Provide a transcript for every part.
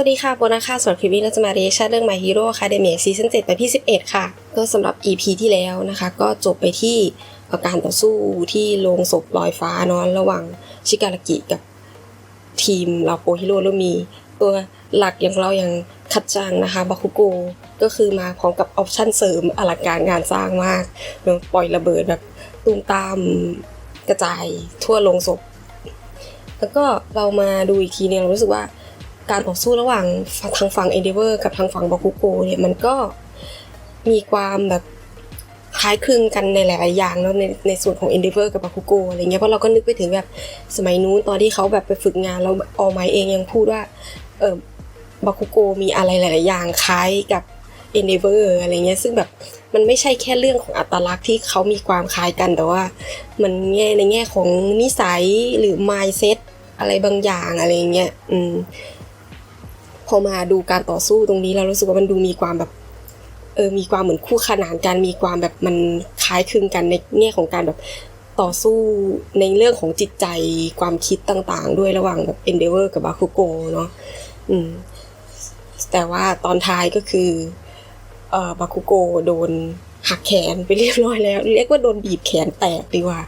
วัสดีค่ะโบนะคะส่วนคลิปนี้เราจะมาเรียกชั่นเรื่อง My Hero Academia Season 7ไปที่ 11 ค่ะ ก็สำหรับ EP ที่แล้วนะคะ ก็จบไปที่การต่อสู้ที่โรงศพลอยฟ้าเนอะระหว่างชิการากิกับทีมเราโปฮิโร่แล้วมีตัวหลักอย่างเราอย่างคัดจังนะคะบาคุโกก็คือมาพร้อมกับออปชั่นเสริมอลังการงานสร้างมากปล่อยระเบิดแบบตูมตามกระจายทั่วโรงศพ แล้วก็เรามาดูอีกทีเนี่ยเรารู้สึกว่า การต่อสู้ระหว่างทางฝั่ง Endeavor กับทางฝั่งบาคุโกเนี่ยมันก็มีความแบบคล้ายคลึงกันในหลาย ๆ อย่างเนาะในในส่วนของ Endeavor กับบาคุโกอะไรเงี้ยเพราะเราก็นึกไปถึงแบบสมัยนู้นตอนที่เขาแบบไปฝึกงานแล้วออไมเองยังพูดว่าเออบาคุโกมีอะไรหลาย ๆ อย่างคล้ายกับ Endeavor อะไรเงี้ยซึ่งแบบมันไม่ใช่แค่เรื่องของอัตลักษณ์ที่เขามีความคล้ายกันแต่ว่า มันแง่ในแง่ของนิสัยหรือ mindset อะไรบางอย่างอะไรเงี้ยอืม พอมาดูการต่อสู้ตรงนี้เรารู้สึกว่ามันดูมีความแบบเออมีความเหมือนคู่ขนานกันมีความแบบมันคล้ายคลึงกันในแง่ของการแบบต่อสู้ในเรื่องของจิตใจความคิดต่างๆ ด้วยระหว่างแบบ Endeavor กับบาคุโกเนาะอืมแต่ว่าตอนท้ายก็คือเอ่อบาคุโกโดนหักแขนไปเรียบร้อยแล้ว เรียกว่าโดนบีบแขนแตกดีกว่า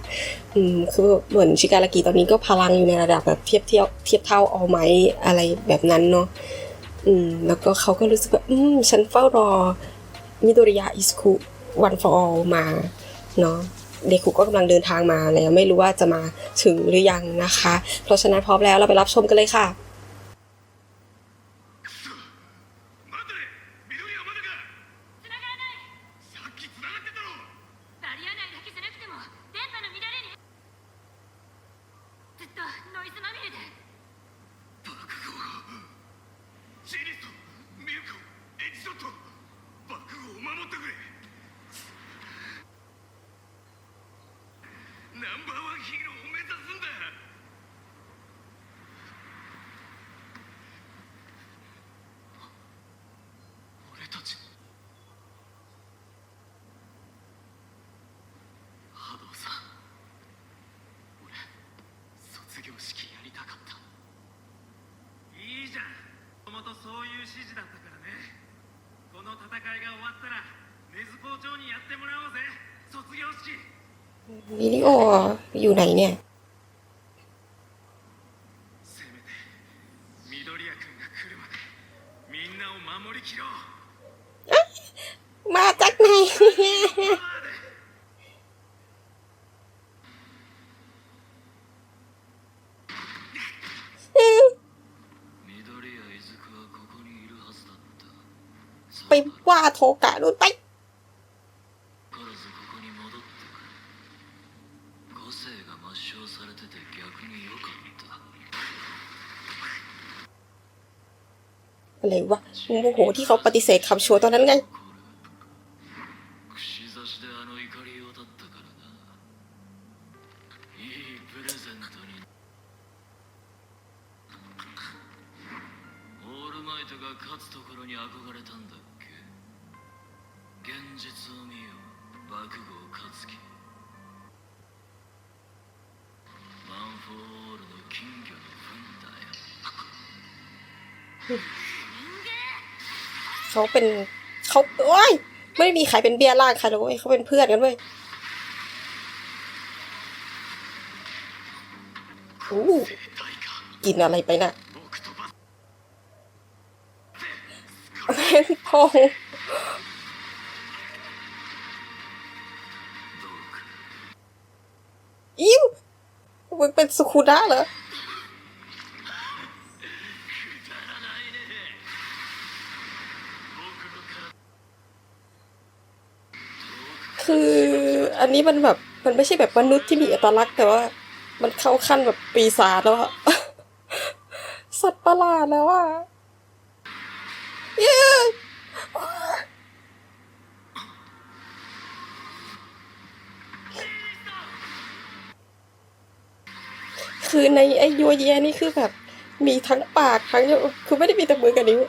อืมคือเหมือนชิการากิตอนนี้ก็พลังอยู่ในระดับแบบเทียบเทียบเทียบเท่าเอาไหมอะไรแบบนั้นเนาะ อืมแล้วก็เขาก็รู้สึกว่า อืม ฉันเฝ้ารอมิโดริยะอิสคุวันฟอร์มาเนาะเดคุก็กำลังเดินทางมาแล้วไม่รู้ว่าจะมาถึงหรือยังนะคะ เพราะฉะนั้นพร้อมแล้วเราไปรับชมกันเลยค่ะ 戦いが終わったら根津校長にやってもらおうぜ卒業式 วิดีโออยู่ไหนเนี่ย โทกะนู่นไป からずここに戻ってくる個性が抹消されてて逆に良かった อะไรวะโมโหที่เขาปฏิเสธคำชวนตอนนั้นไง これ串刺しであの怒りをだったからないいプレゼントにオールマイトが勝つところに憧れたんだっけ 現実を見よ爆豪勝樹ワン・フォー・オールの金魚の糞だよ เขาเป็นเขาโอ้ยไม่มีใครเป็นเบี้ยล่างใครหรอกเว้ยเขาเป็นเพื่อนกันเว้ยอู้ 生体か กินอะไรไปน่ะ 僕とバ แม่งพอง ป็นสุคุดะเหรอคืออันนี้มันแบบมันไม่ใช่แบบมนุษย์ที่มีอัตลักษณ์แต่ว่า มันเข้าขั้นแบบปีศาจแล้วอะสัตว์ประหลาดแล้วอะ คือในไอ้ยัเยนี่คือแบบ มีทั้งปากทั้งคือไม่ได้มีแต่มือกับนิ้ว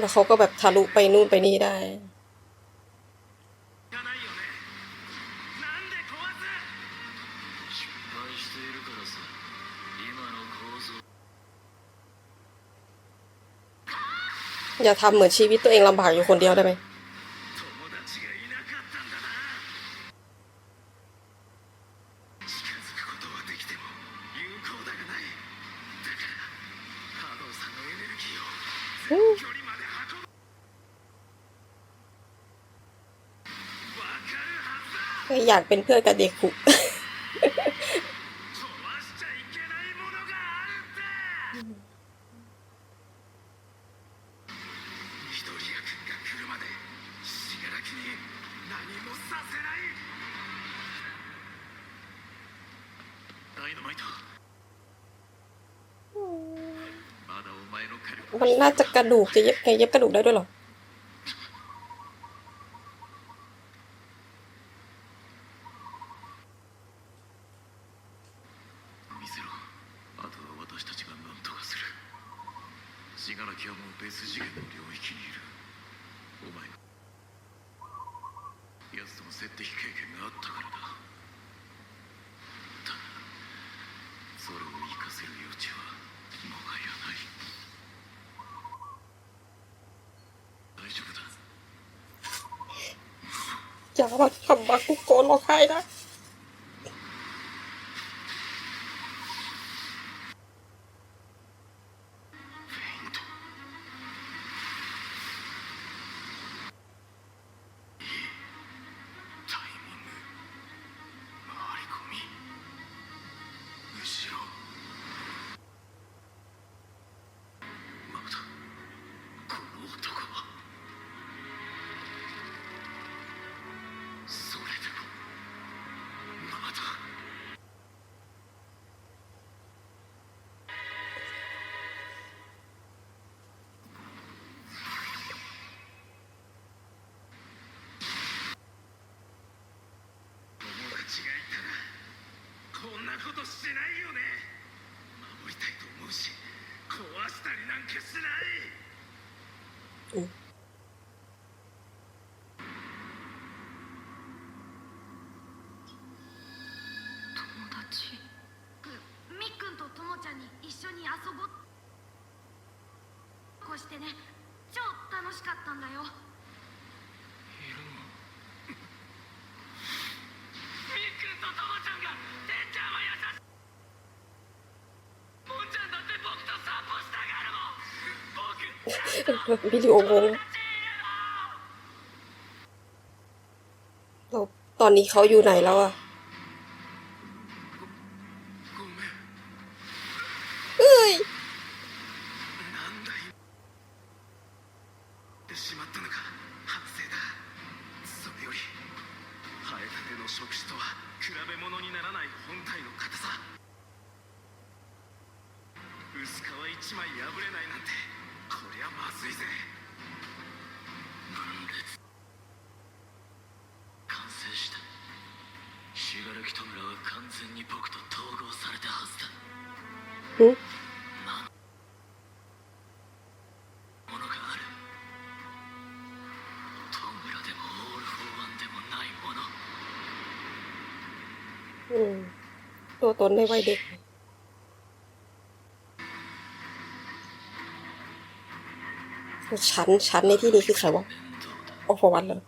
แล้วเขาก็แบบทะลุไปนู่นไปนี่ได้ อย่าทำเหมือนชีวิตตัวเองลำบากอยู่คนเดียวได้ไหมอยากเป็นเพื่อนกับเด็กขุ ระดูกจะเย็บแกเย็บกระดูกได้ด้วยหรอ อย่ามาทำบากุโกะร้องไห้นะ ことしないよね。守りたいと思うし壊したりなんかしない。お。してね超楽しかったんだよ。 เป็นวิดีโองงเราตอนนี้เขาอยู่ไหนแล้วอะ ตนในวัยเด็ก ฉัน ฉันในที่นี้คือใครวะโอ้โหวันเลย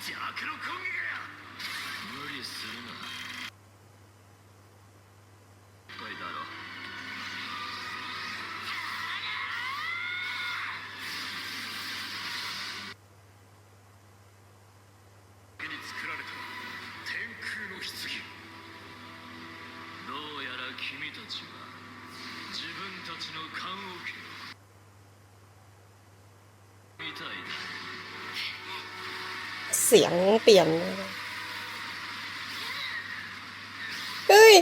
邪悪の攻撃無理するな。 เสียงเปลี่ยน เฮ้ย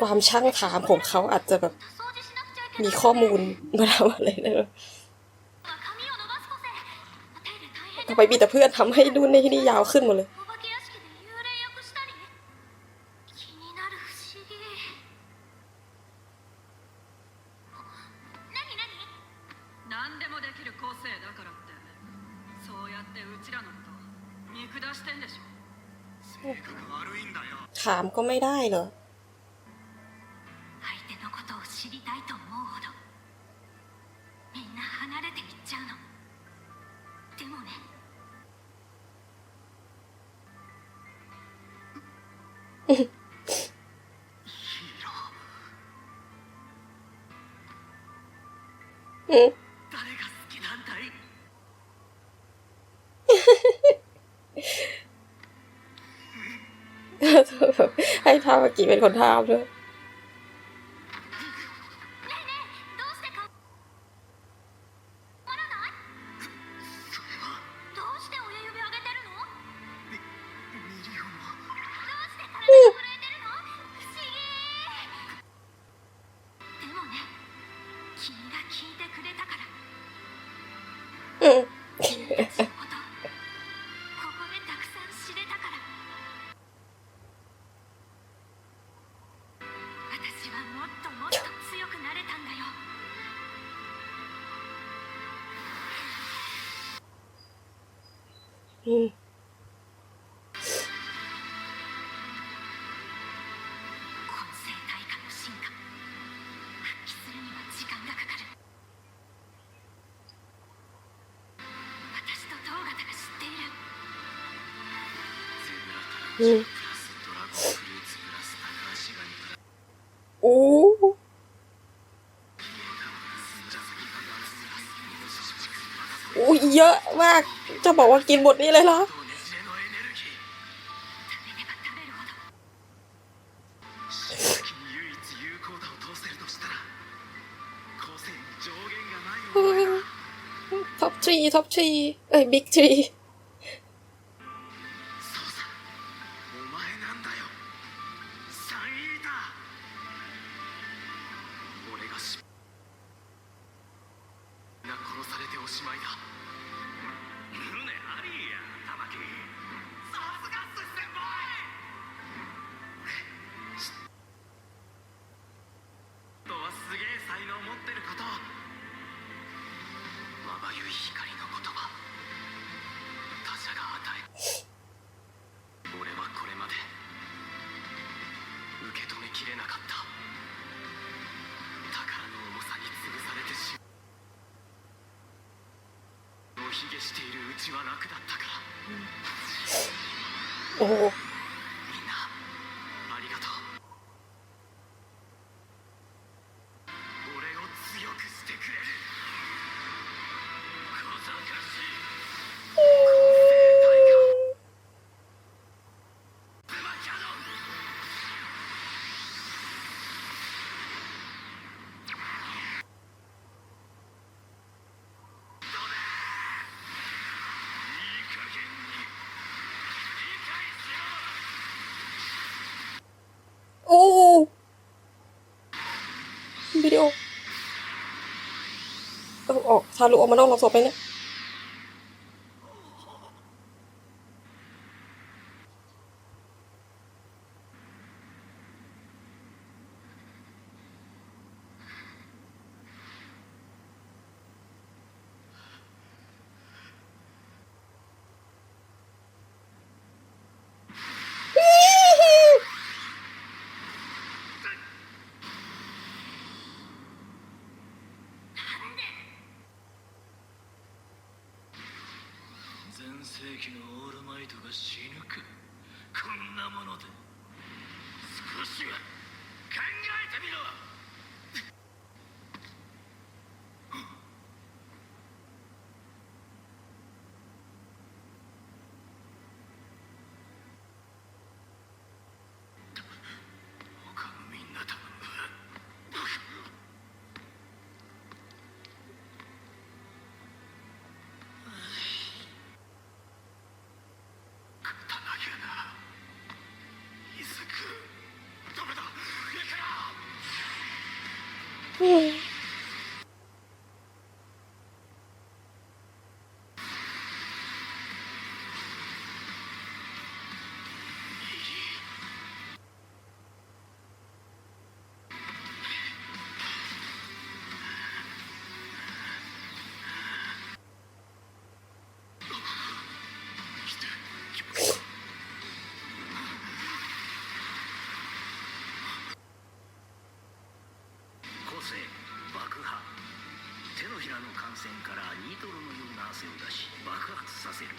ความช่างถามของเขาอาจจะแบบ มีข้อมูลมาทำอะไรเลยทำไมมีแต่เพื่อนทำให้ดุนในที่นี่ยาวขึ้นหมดเลย ถามก็ไม่ได้เหรอ 知りたいと思うほど。みんな離れていっちゃうの。でもね。ヒーロ。え？誰が好きなんだい？ให้ท่าเมื่อกี้เป็นคนท่าด้วย โอ้โอ้เยอะมาก จะบอกว่ากินหมดนี่เลยเหรอ ท็อปทรีท็อปทรีเอ้ยบิ๊กทรี 卑下しているうちは楽だったか。おお。 ออกทาลุออกมานอกลำศพเไปเนี่ย のオールマイトが死ぬか。こんなもので。少しは。爆破手のひらの感染からニトロのような汗を出し爆発させる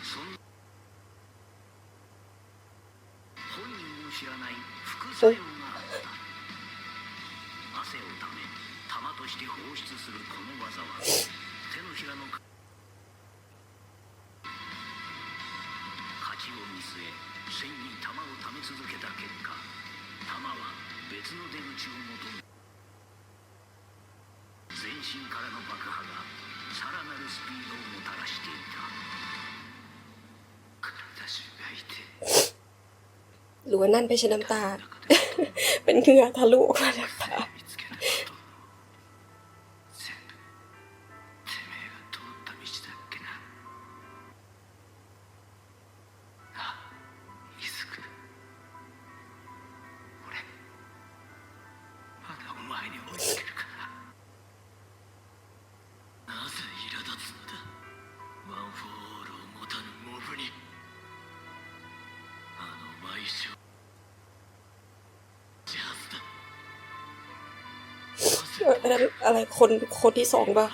そんな本人も知らない副作用があった汗をため玉として放出するこの技は手のひらの勝ちを見据え線に玉をため続けた結果玉は別の出口を求め全身からの爆破がさらなるスピードをもたらしていた体中が痛い หรือว่านั่นไม่ใช่น้ำตา เป็นเหงื่อทะลุออกมาจากตา 見 อะไรคนคนที่สองปะ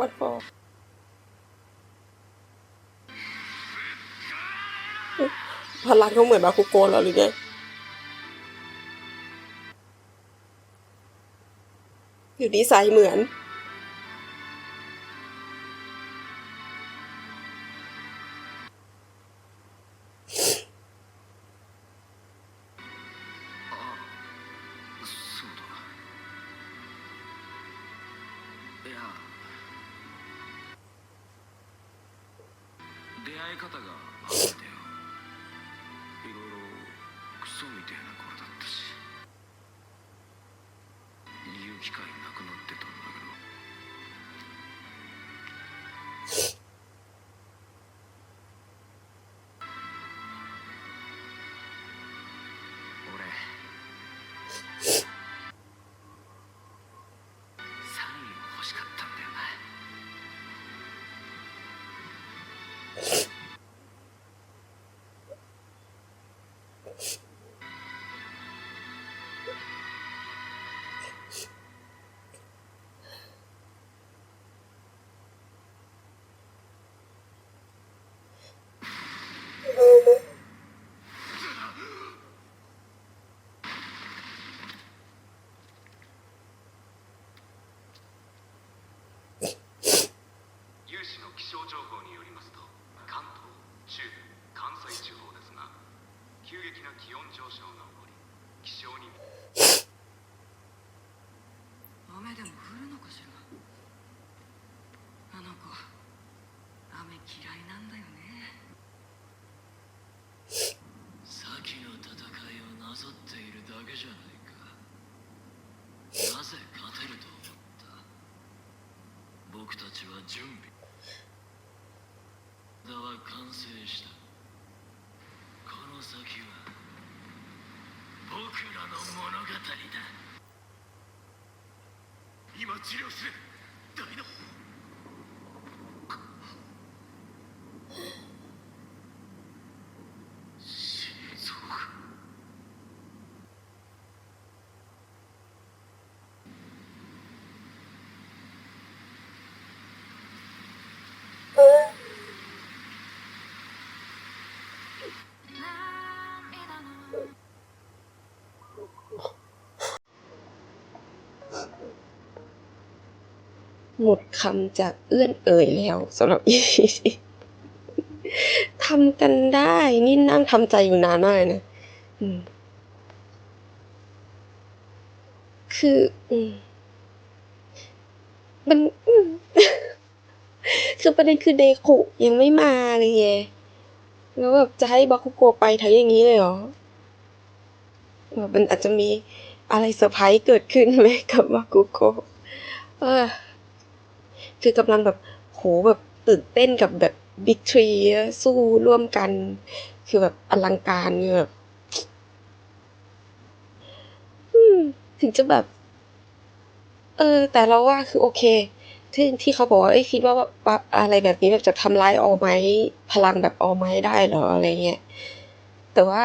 วัดฟอพลังเขาเหมือนมาคุโกนแล้หรือไงอยู่ดีไซน์เหมือน 出会い方があるんだよ。いろいろクソみたいな頃だったし。言う機会なくな有志の気象情報によりますと関東中部関西地方ですが急激な気温上昇が起こり気象に雨でも降るのかしら？あの子雨嫌いなんだよね。先の戦いをなぞっているだけじゃないか。なぜ勝てると思った？僕たちは準備は完成した。この先は僕らの物語だ。今治療する。大の หมดคำจากเอื้อนเอ่ยแล้วสำหรับ EP นี้ทำกันได้ นี่นั่งทำใจอยู่นานมากเลยนะคืออมันคือประเด็นคือเดคุยังไม่มาเลยไงแล้วแบบจะให้บาคุโกะไปทั้งอย่างนี้เลยเหรอแบบมันอาจจะมีอะไรเซอร์ไพรส์เกิดขึ้นไหมกับบาคุโกะเออ คือกำลังแบบโหแบบตื่นเต้นกับแบบบิ๊กทรีสู้ร่วมกัน คือแบบอลังการคือแบบถึงจะแบบ เออ แต่เราว่าคือโอเค ที่ที่เขาบอกว่า เอ้ยคิดว่าว่าอะไรแบบนี้แบบจะทำร้ายออไม้พลังแบบออไม้ได้หรออะไรเงี้ย แต่ว่า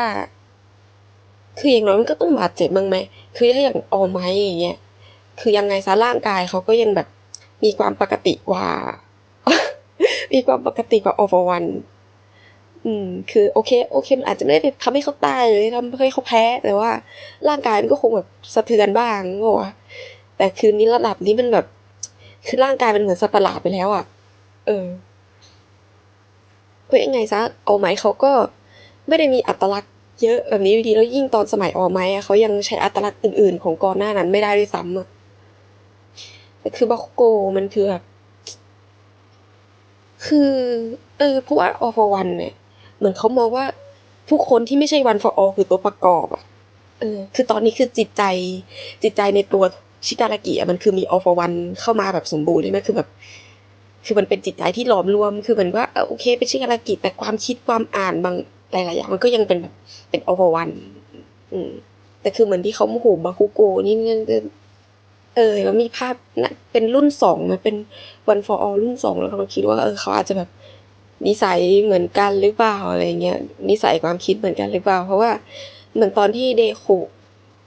คืออย่างน้อยมันก็ต้องบาดเจ็บบ้างไหม คือถ้าอย่างออไม้อย่างเงี้ย คือยังไงซะร่างกายเขาก็ยังแบบ มีความปกติกว่า มีความปกติกว่าโอเวอฟวันอืม คือโอเค โอเคมันอาจจะไม่ได้ทำให้เขาตายหรือทำให้เขาแพ้แต่ว่า ร่างกายมันก็คงแบบสะเทือนบ้างก็ว่าแต่คืนนี้ระดับนี้มันแบบ คือร่างกายมันเหมือนสัตว์ประหลาดไปแล้วอะ เออเพราะยังไงซะออไม้เขาก็ไม่ได้มีอัตลักษณ์เยอะแบบนี้ดีแล้วยิ่งตอนสมัยออไม้อะเขายังใช้อัตลักษณ์อื่นๆ ของก่อนหน้านั้นไม่ได้ด้วยซ้ำอะ คือบาคุโกมันคือแบบ คือ เออเพราะว่าออฟวันเนี่ย เหมือนเขามองว่าผู้คนที่ไม่ใช่วันฟออคือตัวประกอบอะเออ คือตอนนี้คือจิตใจ จิตใจในตัวชิการากิอะมันคือมีออฟวันเข้ามาแบบสมบูรณ์ใช่ไหมคือแบบ คือมันเป็นจิตใจที่หลอมรวม คือเหมือนว่าเออโอเค เป็นชิการากิแต่ความคิดความอ่านบางหลายๆอย่างมันก็ยังเป็นแบบเป็นออฟวัน อืมแต่คือเหมือนที่เขาโมโหบาคุโกะนี่ เออแล้วมีภาพนะเป็นรุ่นสองมันเป็นวันฟอร์รุ่นสองแล้วเราคิดว่าเออเขาอาจจะแบบนิสัยเหมือนกันหรือเปล่าอะไรเงี้ยนิสัยความคิดเหมือนกันหรือเปล่า เพราะว่าเหมือนตอนที่เดคุ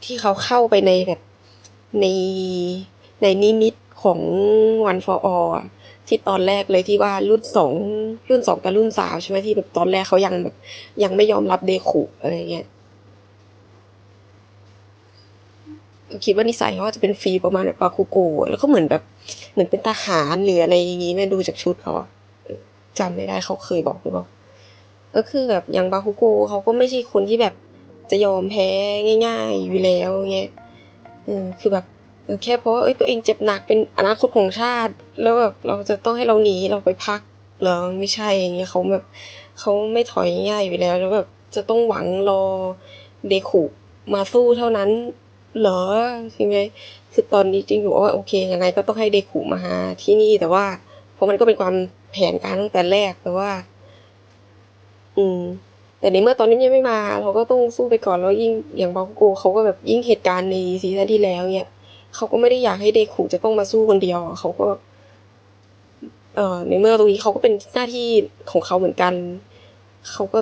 ที่เขาเข้าไปในแบบในในนิมิตของวันฟอร์ที่ตอนแรกเลยที่ว่ารุ่นสองรุ่นสองกับรุ่นสามใช่ไหมที่แบบตอนแรกเขายังแบบยังไม่ยอมรับเดคุอะไรเงี้ย คิดว่านิสัยเขาจะเป็นฟรีประมาณแบบบาคุโกะแล้วก็เหมือนแบบเหมือนเป็นทหารหรืออะไรอย่างงี้แม่ดูจากชุดเขาจำไม่ได้เขาเคยบอกหรือเปล่าก็คือแบบอย่างบาคุโกะเขาก็ไม่ใช่คนที่แบบจะยอมแพ้ง่าย ๆ อยู่แล้วเงี้ยเออคือแบบแค่เพราะเอ้ยตัวเองเจ็บหนักเป็นอนาคตของชาติ แล้วแบบเราจะต้องให้เราหนีเราไปพักหรอไม่ใช่อย่างเงี้ยเขาแบบเขาไม่ถอยง่ายอยู่แล้ว แล้วแบบจะต้องหวังรอเดคุมาสู้เท่านั้น เหรอใช่ไหมคือตอนนี้จริงอยู่ว่าโอเคยังไงก็ต้องให้เดคุมาหาที่นี่แต่ว่าเพราะมันก็เป็นความแผนการตั้งแต่แรกแต่ว่า อืม แต่ในเมื่อตอนนี้ยังไม่มา เราก็ต้องสู้ไปก่อนแล้วยิ่งอย่างบาคุโกเขาก็แบบยิ่งเหตุการณ์ในซีซั่นที่แล้วเนี่ยเขาก็ไม่ได้อยากให้เดคุจะต้องมาสู้คนเดียวเขาก็ เอ่อในเมื่อตรงนี้เขาก็เป็นหน้าที่ของเขาเหมือนกัน เขาก็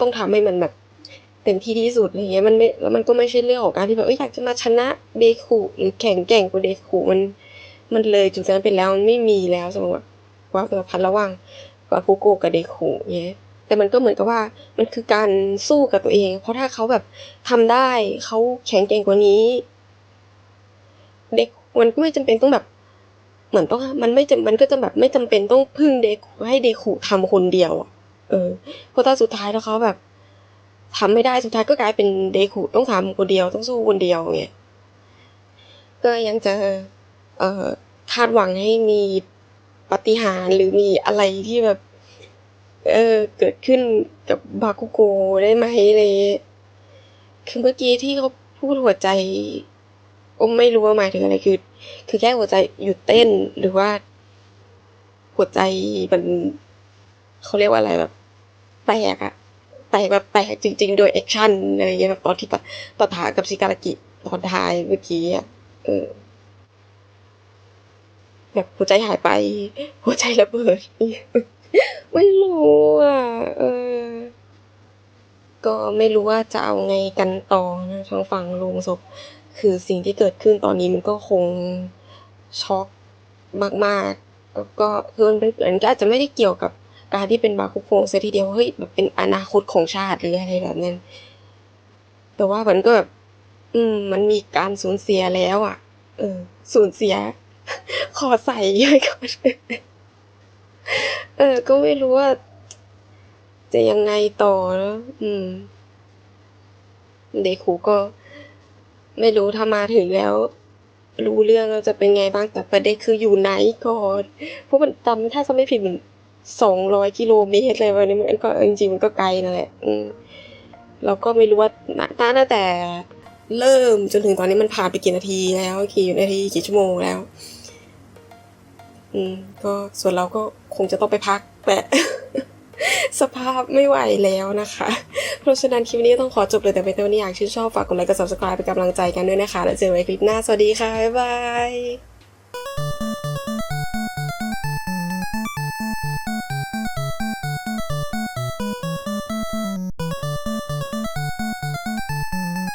ต้องทำให้มันแบบ เต็มที่ที่สุดอะไรเงี้ยมันไม่แล้วมันก็ไม่ใช่เรื่องของการที่แบบเอ้ยอยากจะมาชนะเดคุหรือแข่งแก่งกว่าเดคุมัน มันเลยจุดนั้นไปแล้วมันไม่มีแล้วสมมติว่าความสัมพันธ์ระหว่างวาคุโกกับเดคุเงี้ยแต่มันก็เหมือนกับว่ามันคือการสู้กับตัวเอง เพราะถ้าเขาแบบทำได้เขาแข็งแกร่งกว่านี้ เด็กมันก็ไม่จำเป็นต้องแบบ เหมือนต้องมันไม่จำมันก็จะแบบไม่จำเป็นต้องพึ่งเดคุให้เดคุทำคนเดียวอะเออเพราะถ้าสุดท้ายแล้วเขาแบบ ทำไม่ได้สุดท้ายก็กลายเป็นเดคุต้องทำคนเดียวต้องสู้คนเดียวเงี้ยก็ยังจะเอ่อคาดหวังให้มีปฏิหารหรือมีอะไรที่แบบ เออเกิดขึ้นกับบาคุโกได้ไหมเลยคือเมื่อกี้ที่เขาพูดหัวใจก็ไม่รู้ว่าหมายถึงอะไรคือ คือแค่หัวใจหยุดเต้นหรือว่า หัวใจมันเขาเรียกว่าอะไรแบบแตกอะ แตกแบบแตกจริง ๆ โดยแอคชั่นอะไรเงี้ยแบบตอนที่ปะปะทะกับซิการากิตอนท้ายเมื่อกี้อะเออ แบบหัวใจหายไป หัวใจระเบิดไม่รู้อะเออ ก็ไม่รู้ว่าจะเอาไงกันต่อนะทางฝั่งโรงศพ คือสิ่งที่เกิดขึ้นตอนนี้มันก็คงช็อกมากๆแล้วก็คือมันเป็นมันก็อาจจะไม่ได้เกี่ยวกับ การที่เป็นบาคุโกะซะทีเดียวเฮ้ยแบบเป็นอนาคตของชาติหรืออะไรแบบนั้น แต่ว่ามันก็แบบอืม มันมีการสูญเสียแล้วอะ เออ สูญเสีย ขอใส่ไว้ก่อนเออ ก็ไม่รู้ว่า จะยังไงต่อแล้วอืม เด็กคูก็ ไม่รู้ถ้ามาถึงแล้ว รู้เรื่องแล้วจะเป็นไงบ้างแต่ประเด็นคืออยู่ไหนก่อน เพราะมันจำถ้าจะไม่ผิดมัน สองร้อยกิโลเมตรเลยวันนี้มันก็จริงๆมันก็ไกลนั่นแหละอืมเราก็ไม่รู้ว่าตั้งแต่เริ่มจนถึงตอนนี้มันผ่านไปกี่นาทีแล้วกี่นาทีกี่ชั่วโมงแล้ว อืม ก็ส่วนเราก็คงจะต้องไปพักแต่สภาพไม่ไหวแล้วนะคะ เพราะฉะนั้นคลิปนี้ต้องขอจบเลยแต่เป็นเท่านี้อยากชื่นชอบฝากกดไลค์กด subscribe เป็นกำลังใจกันด้วยนะคะ แล้วเจอกันคลิปหน้า สวัสดีค่ะ บ๊ายบาย